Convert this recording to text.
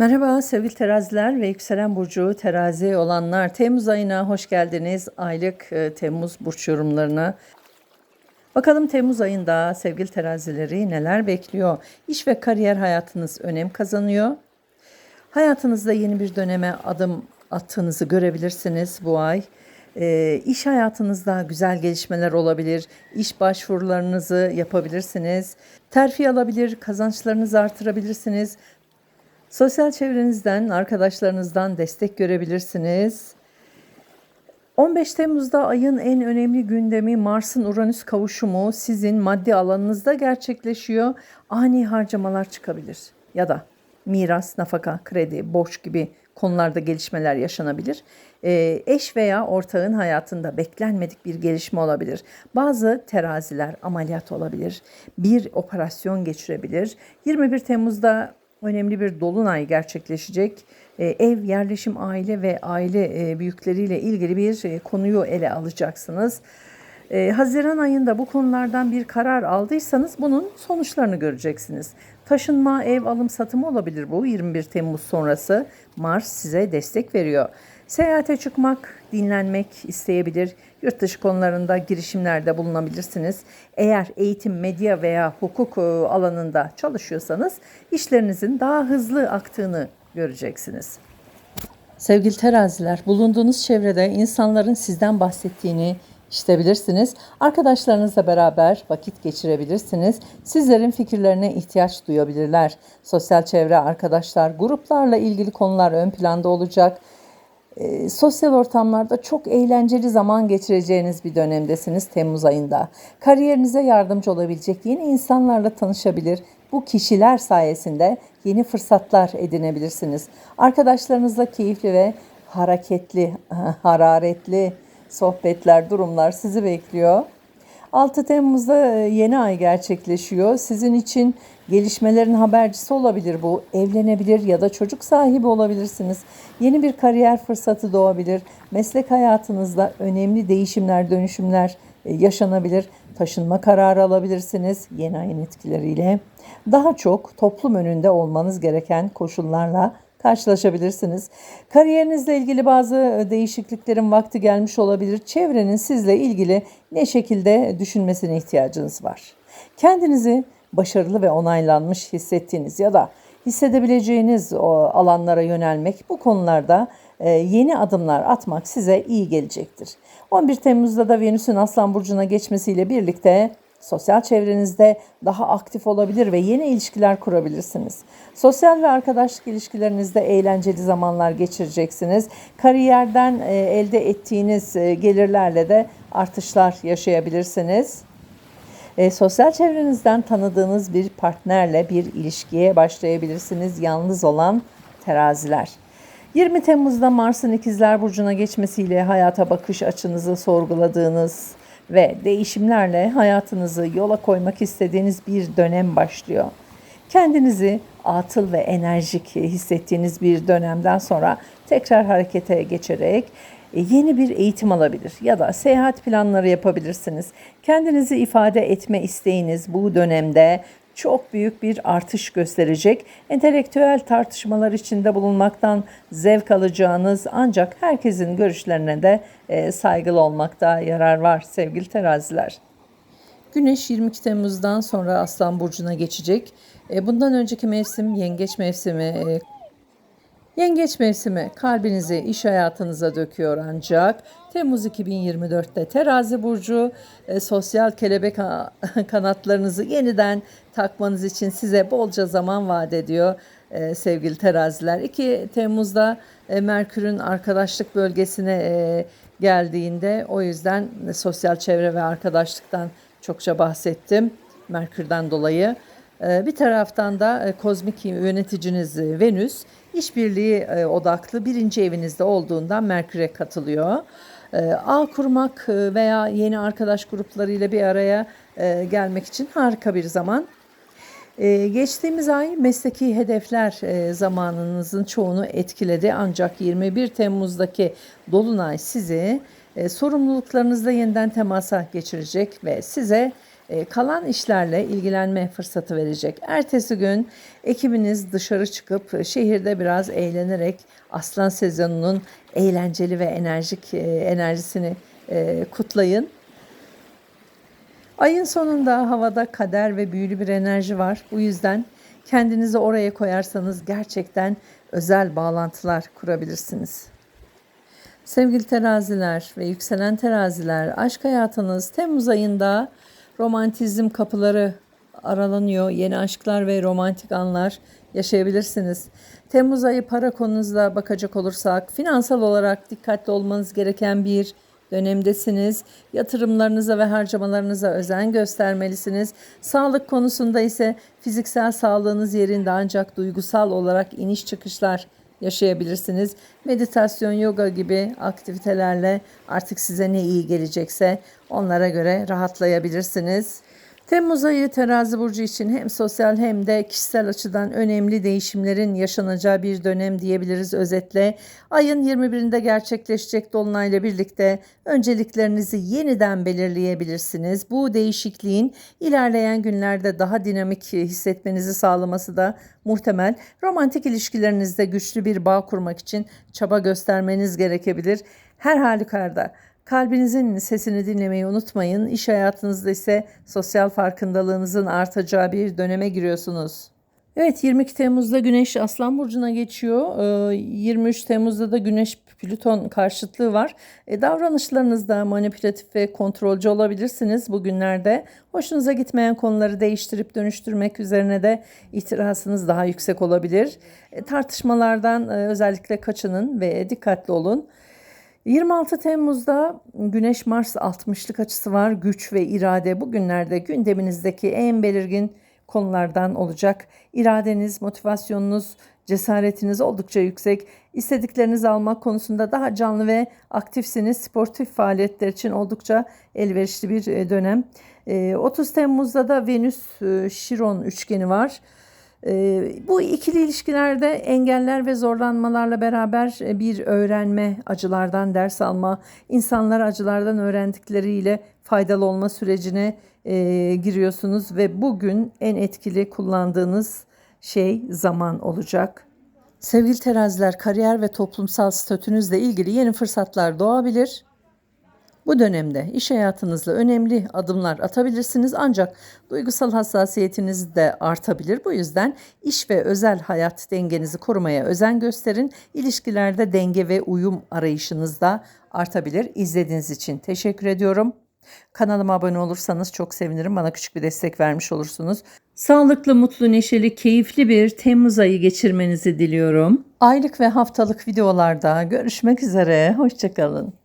Merhaba sevgili teraziler ve yükselen burcu terazi olanlar. Temmuz ayına hoş geldiniz. Aylık e, Temmuz burç yorumlarına. Bakalım Temmuz ayında sevgili terazileri neler bekliyor? İş ve kariyer hayatınız önem kazanıyor. Hayatınızda yeni bir döneme adım attığınızı görebilirsiniz bu ay. E, iş hayatınızda güzel gelişmeler olabilir. İş başvurularınızı yapabilirsiniz. Terfi alabilir, kazançlarınızı artırabilirsiniz. Sosyal çevrenizden, arkadaşlarınızdan destek görebilirsiniz. 15 Temmuz'da ayın en önemli gündemi Mars'ın Uranüs kavuşumu sizin maddi alanınızda gerçekleşiyor. Ani harcamalar çıkabilir ya da miras, nafaka, kredi, borç gibi konularda gelişmeler yaşanabilir. Ee, eş veya ortağın hayatında beklenmedik bir gelişme olabilir. Bazı teraziler ameliyat olabilir. Bir operasyon geçirebilir. 21 Temmuz'da önemli bir dolunay gerçekleşecek. Ee, ev, yerleşim, aile ve aile e, büyükleriyle ilgili bir e, konuyu ele alacaksınız. Ee, Haziran ayında bu konulardan bir karar aldıysanız bunun sonuçlarını göreceksiniz. Taşınma, ev alım satımı olabilir bu 21 Temmuz sonrası. Mars size destek veriyor. Seyahate çıkmak, dinlenmek isteyebilir. Yurt dışı konularında girişimlerde bulunabilirsiniz. Eğer eğitim, medya veya hukuk e, alanında çalışıyorsanız işlerinizin daha hızlı aktığını göreceksiniz. Sevgili teraziler, bulunduğunuz çevrede insanların sizden bahsettiğini işitebilirsiniz. Arkadaşlarınızla beraber vakit geçirebilirsiniz. Sizlerin fikirlerine ihtiyaç duyabilirler. Sosyal çevre, arkadaşlar, gruplarla ilgili konular ön planda olacak. E, sosyal ortamlarda çok eğlenceli zaman geçireceğiniz bir dönemdesiniz Temmuz ayında. Kariyerinize yardımcı olabilecek yeni insanlarla tanışabilir. Bu kişiler sayesinde yeni fırsatlar edinebilirsiniz. Arkadaşlarınızla keyifli ve hareketli, hararetli sohbetler, durumlar sizi bekliyor. 6 Temmuz'da e, yeni ay gerçekleşiyor. Sizin için gelişmelerin habercisi olabilir bu. Evlenebilir ya da çocuk sahibi olabilirsiniz. Yeni bir kariyer fırsatı doğabilir. Meslek hayatınızda önemli değişimler, dönüşümler e, yaşanabilir. Taşınma kararı alabilirsiniz yeni ayın etkileriyle. Daha çok toplum önünde olmanız gereken koşullarla karşılaşabilirsiniz. Kariyerinizle ilgili bazı e, değişikliklerin vakti gelmiş olabilir. Çevrenin sizle ilgili ne şekilde düşünmesine ihtiyacınız var. Kendinizi başarılı ve onaylanmış hissettiğiniz ya da hissedebileceğiniz o alanlara yönelmek bu konularda e, yeni adımlar atmak size iyi gelecektir. 11 Temmuz'da da Venüs'ün Aslan Burcu'na geçmesiyle birlikte Sosyal çevrenizde daha aktif olabilir ve yeni ilişkiler kurabilirsiniz. Sosyal ve arkadaşlık ilişkilerinizde eğlenceli zamanlar geçireceksiniz. Kariyerden e, elde ettiğiniz e, gelirlerle de artışlar yaşayabilirsiniz. E, sosyal çevrenizden tanıdığınız bir partnerle bir ilişkiye başlayabilirsiniz. Yalnız olan teraziler. 20 Temmuz'da Mars'ın ikizler Burcu'na geçmesiyle hayata bakış açınızı sorguladığınız, ve değişimlerle hayatınızı yola koymak istediğiniz bir dönem başlıyor. Kendinizi atıl ve enerjik hissettiğiniz bir dönemden sonra tekrar harekete geçerek e, yeni bir eğitim alabilir ya da seyahat planları yapabilirsiniz. Kendinizi ifade etme isteğiniz bu dönemde çok büyük bir artış gösterecek. Entelektüel tartışmalar içinde bulunmaktan zevk alacağınız ancak herkesin görüşlerine de e, saygılı olmakta yarar var sevgili teraziler. Güneş 22 Temmuz'dan sonra Aslan Burcu'na geçecek. E, bundan önceki mevsim yengeç mevsimi. E, yengeç mevsimi kalbinizi iş hayatınıza döküyor ancak Temmuz 2024'te Terazi burcu e, sosyal kelebek kanatlarınızı yeniden takmanız için size bolca zaman vaat ediyor e, sevgili teraziler. 2 Temmuz'da e, Merkür'ün arkadaşlık bölgesine e, geldiğinde o yüzden sosyal çevre ve arkadaşlıktan çokça bahsettim Merkür'den dolayı. E, bir taraftan da e, kozmik yöneticiniz Venüs işbirliği e, odaklı birinci evinizde olduğundan Merkür'e katılıyor. E, ağ kurmak e, veya yeni arkadaş gruplarıyla bir araya e, gelmek için harika bir zaman. Geçtiğimiz ay mesleki hedefler zamanınızın çoğunu etkiledi ancak 21 Temmuz'daki Dolunay sizi sorumluluklarınızla yeniden temasa geçirecek ve size e, kalan işlerle ilgilenme fırsatı verecek. Ertesi gün ekibiniz dışarı çıkıp e, şehirde biraz eğlenerek aslan sezonunun eğlenceli ve enerjik e, enerjisini e, kutlayın. Ayın sonunda havada kader ve büyülü bir enerji var. Bu yüzden kendinizi oraya koyarsanız gerçekten özel bağlantılar kurabilirsiniz. Sevgili teraziler ve yükselen teraziler, aşk hayatınız Temmuz ayında romantizm kapıları aralanıyor. Yeni aşklar ve romantik anlar yaşayabilirsiniz. Temmuz ayı para konunuzda bakacak olursak finansal olarak dikkatli olmanız gereken bir dönemdesiniz. Yatırımlarınıza ve harcamalarınıza özen göstermelisiniz. Sağlık konusunda ise fiziksel sağlığınız yerinde ancak duygusal olarak iniş çıkışlar yaşayabilirsiniz. Meditasyon, yoga gibi aktivitelerle artık size ne iyi gelecekse onlara göre rahatlayabilirsiniz. Temmuz ayı terazi burcu için hem sosyal hem de kişisel açıdan önemli değişimlerin yaşanacağı bir dönem diyebiliriz özetle. Ayın 21'inde gerçekleşecek dolunayla birlikte önceliklerinizi yeniden belirleyebilirsiniz. Bu değişikliğin ilerleyen günlerde daha dinamik hissetmenizi sağlaması da muhtemel. Romantik ilişkilerinizde güçlü bir bağ kurmak için çaba göstermeniz gerekebilir. Her halükarda Kalbinizin sesini dinlemeyi unutmayın. İş hayatınızda ise sosyal farkındalığınızın artacağı bir döneme giriyorsunuz. Evet 22 Temmuz'da Güneş Aslan Burcu'na geçiyor. 23 Temmuz'da da Güneş Plüton karşıtlığı var. E, davranışlarınızda manipülatif ve kontrolcü olabilirsiniz bugünlerde. Hoşunuza gitmeyen konuları değiştirip dönüştürmek üzerine de itirazınız daha yüksek olabilir. E, tartışmalardan e, özellikle kaçının ve dikkatli olun. 26 Temmuz'da Güneş Mars 60'lık açısı var. Güç ve irade bugünlerde gündeminizdeki en belirgin konulardan olacak. İradeniz, motivasyonunuz, cesaretiniz oldukça yüksek. İstediklerinizi almak konusunda daha canlı ve aktifsiniz. Sportif faaliyetler için oldukça elverişli bir e, dönem. 30 Temmuz'da da Venüs e, Şiron üçgeni var. Ee, bu ikili ilişkilerde engeller ve zorlanmalarla beraber e, bir öğrenme, acılardan ders alma, insanlar acılardan öğrendikleriyle faydalı olma sürecine e, giriyorsunuz ve bugün en etkili kullandığınız şey zaman olacak. Sevgili teraziler, kariyer ve toplumsal statünüzle ilgili yeni fırsatlar doğabilir. Bu dönemde iş hayatınızla önemli adımlar atabilirsiniz ancak duygusal hassasiyetiniz de artabilir. Bu yüzden iş ve özel hayat dengenizi korumaya özen gösterin. İlişkilerde denge ve uyum arayışınız da artabilir. İzlediğiniz için teşekkür ediyorum. Kanalıma abone olursanız çok sevinirim. Bana küçük bir destek vermiş olursunuz. Sağlıklı, mutlu, neşeli, keyifli bir Temmuz ayı geçirmenizi diliyorum. Aylık ve haftalık videolarda görüşmek üzere. Hoşçakalın.